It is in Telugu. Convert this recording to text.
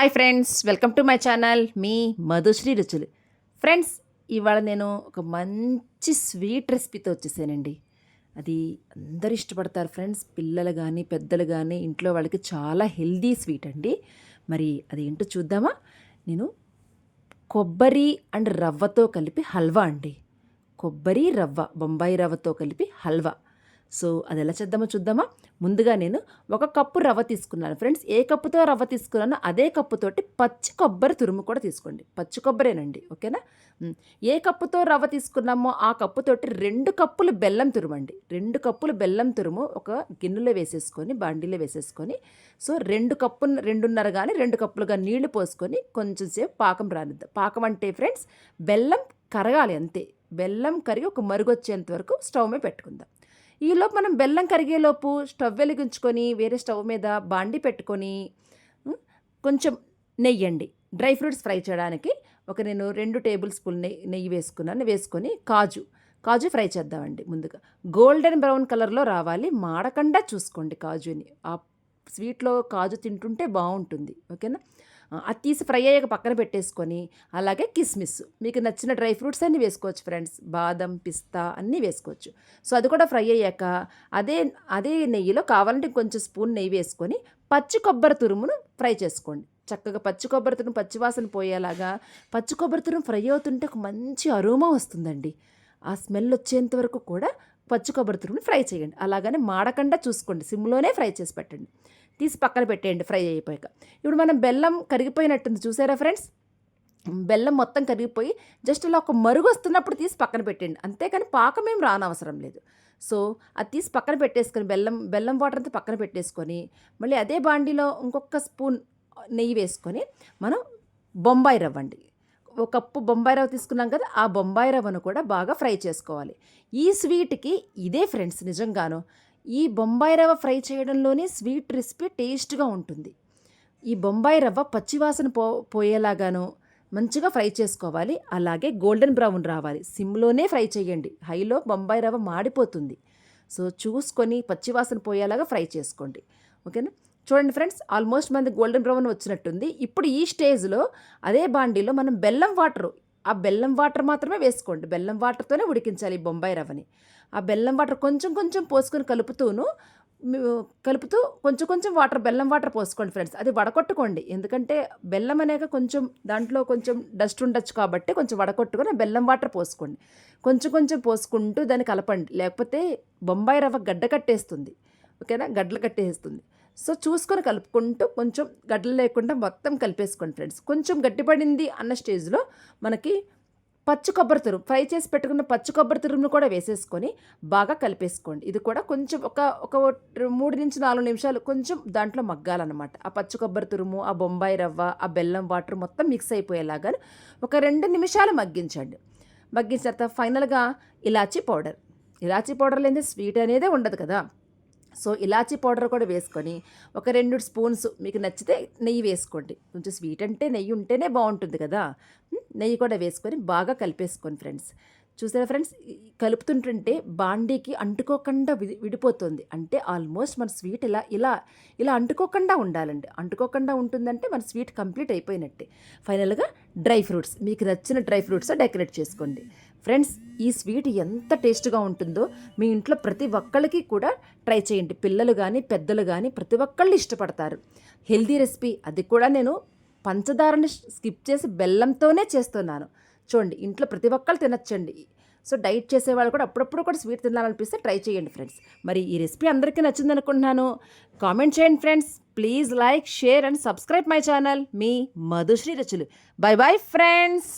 Hi friends welcome to my channel మీ మధుశ్రీ రుచులు ఫ్రెండ్స్ ఇవాళ నేను ఒక మంచి స్వీట్ రెసిపీతో వచ్చేసానండి. అది అందరు ఇష్టపడతారు ఫ్రెండ్స్ పిల్లలు కానీ పెద్దలు కానీ ఇంట్లో వాళ్ళకి చాలా హెల్దీ స్వీట్ అండి. మరి అది ఏంటో చూద్దామా? నేను కొబ్బరి అండ్ రవ్వతో కలిపి హల్వా అండి. కొబ్బరి రవ్వ బొంబాయి రవ్వతో కలిపి హల్వా. సో అది ఎలా చేద్దామో చూద్దామా? ముందుగా నేను ఒక కప్పు రవ్వ తీసుకున్నాను. ఫ్రెండ్స్ ఏ కప్పుతో రవ్వ తీసుకున్నానో అదే కప్పుతోటి పచ్చి కొబ్బరి తురుము కూడా తీసుకోండి. పచ్చి కొబ్బరేనండి ఓకేనా? ఏ కప్పుతో రవ్వ తీసుకున్నామో ఆ కప్పుతోటి రెండు కప్పులు బెల్లం తురుమండి. రెండు కప్పులు బెల్లం తురుము ఒక గిన్నెలో వేసేసుకొని బాండీలో వేసేసుకొని సో రెండు కప్పు రెండున్నర కానీ రెండు కప్పులుగా నీళ్ళు పోసుకొని కొంచెం సేపు పాకం రానిద్దాం పాకం అంటే ఫ్రెండ్స్ బెల్లం కరగాలి అంతే. బెల్లం కరిగి ఒక మరుగొచ్చేంత వరకు స్టవ్ మీద పెట్టుకుందాం. ఈలోపు మనం బెల్లం కరిగేలోపు స్టవ్ వెలిగించుకొని వేరే స్టవ్ మీద బాండి పెట్టుకొని కొంచెం నెయ్యి అండి డ్రై ఫ్రూట్స్ ఫ్రై చేయడానికి ఒక నేను రెండు టేబుల్ స్పూన్ నెయ్యి నెయ్యి వేసుకున్నాను. వేసుకొని కాజు కాజు ఫ్రై చేద్దామండి ముందుగా. గోల్డెన్ బ్రౌన్ కలర్లో రావాలి. మాడకుండా చూసుకోండి కాజుని. ఆ స్వీట్లో కాజు తింటుంటే బాగుంటుంది. ఓకేనా? అది తీసి ఫ్రై అయ్యాక పక్కన పెట్టేసుకొని అలాగే కిస్మిస్. మీకు నచ్చిన డ్రై ఫ్రూట్స్ అన్నీ వేసుకోవచ్చు ఫ్రెండ్స్. బాదం పిస్తా అన్నీ వేసుకోవచ్చు. సో అది కూడా ఫ్రై అయ్యాక అదే అదే నెయ్యిలో కావాలంటే కొంచెం స్పూన్ నెయ్యి వేసుకొని పచ్చి కొబ్బరి తురుమును ఫ్రై చేసుకోండి. చక్కగా పచ్చి కొబ్బరి తురుము పచ్చివాసన పోయేలాగా పచ్చి కొబ్బరి తురుము ఫ్రై అవుతుంటే ఒక మంచి అరోమా వస్తుందండి. ఆ స్మెల్ వచ్చేంత వరకు కూడా పచ్చి కొబ్బరి తురుముని ఫ్రై చేయండి. అలాగనే మాడకుండా చూసుకోండి. సిమ్లోనే ఫ్రై చేసి పెట్టండి. తీసి పక్కన పెట్టేయండి ఫ్రై అయిపోయాక. ఇప్పుడు మనం బెల్లం కరిగిపోయినట్టుంది చూసారా ఫ్రెండ్స్? బెల్లం మొత్తం కరిగిపోయి జస్ట్ అలా ఒక మరుగు వస్తున్నప్పుడు తీసి పక్కన పెట్టండి అంతేకాని పాకం ఏం రానవసరం లేదు. సో అది తీసి పక్కన పెట్టేసుకొని బెల్లం బెల్లం వాటర్ అంతా పక్కన పెట్టేసుకొని మళ్ళీ అదే బాండీలో ఇంకొక స్పూన్ నెయ్యి వేసుకొని మనం బొంబాయి రవ్వండి. ఒక కప్పు బొంబాయి రవ్వ తీసుకున్నాం కదా ఆ బొంబాయి రవ్వను కూడా బాగా ఫ్రై చేసుకోవాలి. ఈ స్వీట్కి ఇదే ఫ్రెండ్స్ నిజంగాను. ఈ బొంబాయి రవ్వ ఫ్రై చేయడంలోనే స్వీట్ రెసిపీ టేస్ట్గా ఉంటుంది. ఈ బొంబాయి రవ్వ పచ్చివాసన పో పోయేలాగాను మంచిగా ఫ్రై చేసుకోవాలి. అలాగే గోల్డెన్ బ్రౌన్ రావాలి. సిమ్లోనే ఫ్రై చేయండి. హైలో బొంబాయి రవ్వ మాడిపోతుంది. సో చూసుకొని పచ్చివాసన పోయేలాగా ఫ్రై చేసుకోండి. ఓకేనా? చూడండి ఫ్రెండ్స్ ఆల్మోస్ట్ మనది గోల్డెన్ బ్రౌన్ వచ్చినట్టుంది. ఇప్పుడు ఈ స్టేజ్లో అదే బాండీలో మనం బెల్లం వాటర్ ఆ బెల్లం వాటర్ మాత్రమే వేసుకోండి. బెల్లం వాటర్తోనే ఉడికించాలి ఈ బొంబాయి రవ్వని. ఆ బెల్లం వాటర్ కొంచెం కొంచెం పోసుకొని కలుపుతూను కలుపుతూ కొంచెం కొంచెం వాటర్ బెల్లం వాటర్ పోసుకోండి ఫ్రెండ్స్. అది వడకొట్టుకోండి. ఎందుకంటే బెల్లం అనేక కొంచెం దాంట్లో కొంచెం డస్ట్ ఉండొచ్చు కాబట్టి కొంచెం వడకొట్టుకొని ఆ బెల్లం వాటర్ పోసుకోండి. కొంచెం కొంచెం పోసుకుంటూ దాన్ని కలపండి. లేకపోతే బొంబాయి రవ్వ గడ్డ కట్టేస్తుంది. ఓకేనా? గడ్డలు కట్టేస్తుంది. సో చూసుకొని కలుపుకుంటూ కొంచెం గడ్డలు లేకుండా మొత్తం కలిపేసుకోండి ఫ్రెండ్స్. కొంచెం గట్టిపడింది అన్న స్టేజ్లో మనకి పచ్చి కొబ్బరి తురుము ఫ్రై చేసి పెట్టుకున్న పచ్చి కొబ్బరి తురుమును కూడా వేసేసుకొని బాగా కలిపేసుకోండి. ఇది కూడా కొంచెం ఒక ఒక మూడు నుంచి నాలుగు నిమిషాలు కొంచెం దాంట్లో మగ్గాలన్నమాట. ఆ పచ్చి కొబ్బరి తురుము ఆ బొంబాయి రవ్వ ఆ బెల్లం వాటర్ మొత్తం మిక్స్ అయిపోయేలాగా ఒక రెండు నిమిషాలు మగ్గించండి. మగ్గించిన తర్వాత ఫైనల్గా ఇలాచీ పౌడర్. ఇలాచీ పౌడర్ లేనిదే స్వీట్ అనేదే ఉండదు కదా. సో ఇలాచీ పౌడర్ కూడా వేసుకొని ఒక రెండు స్పూన్స్ మీకు నచ్చితే నెయ్యి వేసుకోండి. కొంచెం స్వీట్ అంటే నెయ్యి ఉంటేనే బాగుంటుంది కదా. నెయ్యి కూడా వేసుకొని బాగా కలిపేసుకోండి ఫ్రెండ్స్. చూసారా ఫ్రెండ్స్? కలుపుతుంటుంటే బాండీకి అంటుకోకుండా విడి విడిపోతుంది. అంటే ఆల్మోస్ట్ మన స్వీట్ ఇలా ఇలా ఇలా అంటుకోకుండా ఉండాలండి. అంటుకోకుండా ఉంటుందంటే మన స్వీట్ కంప్లీట్ అయిపోయినట్టే. ఫైనల్గా డ్రై ఫ్రూట్స్ మీకు నచ్చిన డ్రై ఫ్రూట్స్ డెకరేట్ చేసుకోండి. ఫ్రెండ్స్ ఈ స్వీట్ ఎంత టేస్ట్గా ఉంటుందో మీ ఇంట్లో ప్రతి ఒక్కళ్ళకి కూడా ట్రై చేయండి. పిల్లలు కానీ పెద్దలు కానీ ప్రతి ఒక్కళ్ళు ఇష్టపడతారు. హెల్దీ రెసిపీ అది కూడా నేను పంచదారని స్కిప్ చేసి బెల్లంతోనే చేస్తున్నాను. చూడండి ఇంట్లో ప్రతి ఒక్కళ్ళు తినచ్చండి. సో డైట్ చేసే వాళ్ళు కూడా అప్పుడప్పుడు కూడా స్వీట్ తినాలనిపిస్తే ట్రై చేయండి ఫ్రెండ్స్. మరి ఈ రెసిపీ అందరికీ నచ్చింది అనుకుంటున్నాను కామెంట్ చేయండి friends. Please like share and subscribe my channel. మీ మధుశ్రీ రుచులు. Bye bye friends.